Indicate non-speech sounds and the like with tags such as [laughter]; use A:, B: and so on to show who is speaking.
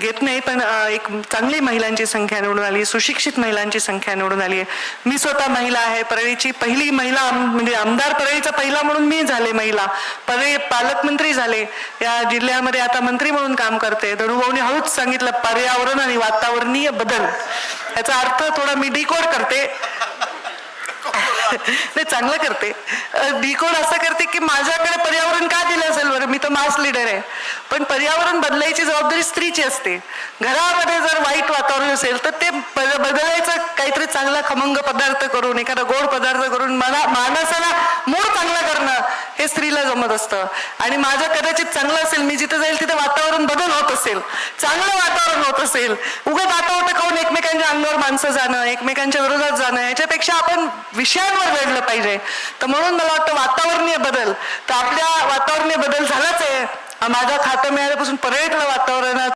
A: घेत नाही पण एक चांगली महिलांची संख्या निवडून आली सुशिक्षित महिलांची संख्या निवडून आली. आहे मी स्वतः महिला आहे परळीची पहिली महिला म्हणजे आमदार परळीचा पहिला म्हणून मी झाले महिला. परळी पालकमंत्री झाले. या जिल्ह्यामध्ये आता मंत्री म्हणून काम करते. धनुभाऊनी हळूच सांगितलं पर्यावरण आणि वातावरणीय बदल. याचा अर्थ थोडा मी डिकोड करते. [laughs] नाही चांगलं करते. डिकोड असं करते की माझ्याकडे पर्यावरण का दिलं असेल बरं? मी तर मास लीडर आहे. पण पर्यावरण बदलायची जबाबदारी स्त्रीची असते. घरामध्ये जर वाईट वातावरण असेल तर ते बदलायचं काहीतरी चांगला खमंग पदार्थ करून एखादा गोड पदार्थ करून मला माणसाला मूड चांगलं करणं हे स्त्रीला जमत असतं. आणि माझं कदाचित चांगलं असेल मी जिथे जाईल तिथे वातावरण बदल होत असेल. चांगलं वातावरण होत असेल. उगत वातावरण खाऊन एकमेकांच्या अंगावर माणसं जाणं एकमेकांच्या विरोधात जाणं याच्यापेक्षा आपण विषयांवर घडलं पाहिजे. तर म्हणून मला वाटतं वातावरणीय बदल तर आपल्या वातावरणीय बदल माझं खातं मिळाल्यापासून पर्यटन वातावरणात